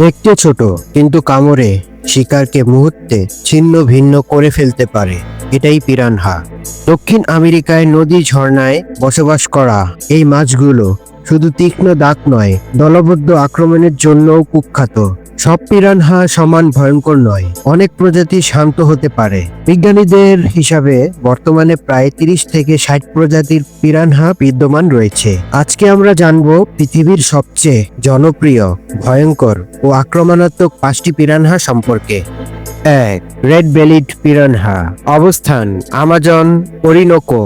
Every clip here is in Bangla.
দেখতে ছোট, কিন্তু কামড়ে শিকারকে মুহূর্তে ছিন্ন ভিন্ন করে ফেলতে পারে। এটাই পিরানহা। দক্ষিণ আমেরিকায় নদী ঝর্ণায় বসবাস করা এই মাছগুলো শুধু তীক্ষ্ণ দাঁত নয়, দলবদ্ধ আক্রমণের জন্যও কুখ্যাত। সব পিরানহা সমান ভয়ঙ্কর নয়। অনেক প্রজাতি শান্ত হতে পারে। বিজ্ঞানীদের হিসাবে বর্তমানে প্রায় তিরিশ থেকে ষাট প্রজাতির পিরানহা বিদ্যমান রয়েছে। আজকে আমরা জানব পৃথিবীর সবচেয়ে জনপ্রিয়, ভয়ঙ্কর ও আক্রমণাত্মক পাঁচটি পিরানহা সম্পর্কে। এক রেড বেলিড পিরানহা অবস্থান, আমাজন অরিনোকো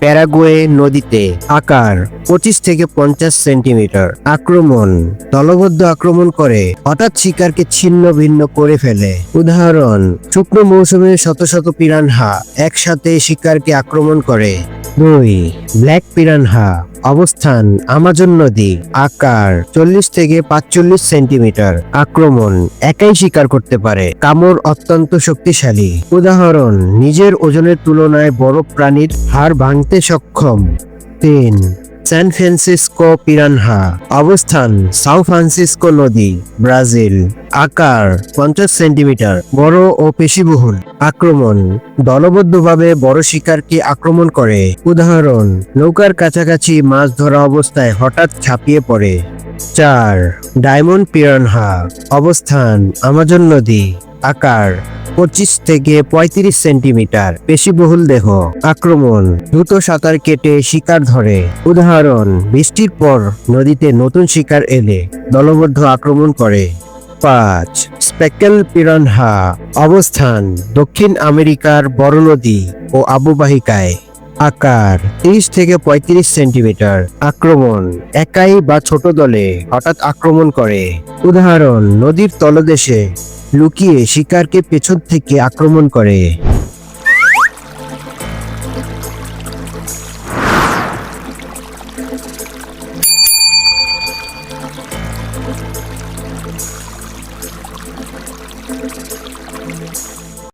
প্যারাগুয়ে নদীতে আকার পঁচিশ থেকে পঞ্চাশ সেন্টিমিটার আক্রমণ, দলবদ্ধ আক্রমণ করে, হঠাৎ শিকারকে ছিন্ন ভিন্ন করে ফেলে। উদাহরণ, শুকনো মৌসুমে শত শত পিরানহা একসাথে শিকারকে আক্রমণ করে। দুই, ব্ল্যাক পিরানহা অবস্থান আমাজন নদী। আকার চল্লিশ থেকে পাঁচচল্লিশ সেন্টিমিটার। আক্রমণ একাই শিকার করতে পারে। কামড় অত্যন্ত শক্তিশালী। উদাহরণ, নিজের ওজনের তুলনায় বড় প্রাণীর হাড় ভাঙতে সক্ষম। তিন স্যান ফ্রান্সিসকো পিরানহা অবস্থান সাউ ফ্রান্সিসকো নদী, ব্রাজিল। আকার পঞ্চাশ সেন্টিমিটার, বড় ও পেশিবহুল। আক্রমণ দলবদ্ধভাবে বড় শিকারকে আক্রমণ করে। উদাহরণ, নৌকার কাছাকাছি মাছ ধরা অবস্থায় হঠাৎ ছাপিয়ে পড়ে। চার, ডায়মন্ড পিরানহা। অবস্থান, আমাজন নদী। আকার পঁচিশ থেকে পঁয়ত্রিশ সেন্টিমিটার। পেশিবহুল দেহ। আক্রমণ। দ্রুত সাঁতার কেটে শিকার ধরে। উদাহরণ, বৃষ্টির পর নদীতে নতুন শিকার এলে দলবদ্ধ আক্রমণ করে। পাঁচ, স্পেকেল পিরানহা। অবস্থান, দক্ষিণ আমেরিকার বড় নদী ও আবুবাহিকায় আকার, তিরিশ থেকে পঁয়ত্রিশ সেন্টিমিটার। আক্রমণ, একাই বা ছোট দলে হঠাৎ আক্রমণ করে। উদাহরণ, নদীর তলদেশে লুকিয়ে শিকারকে পেছন থেকে আক্রমণ করে।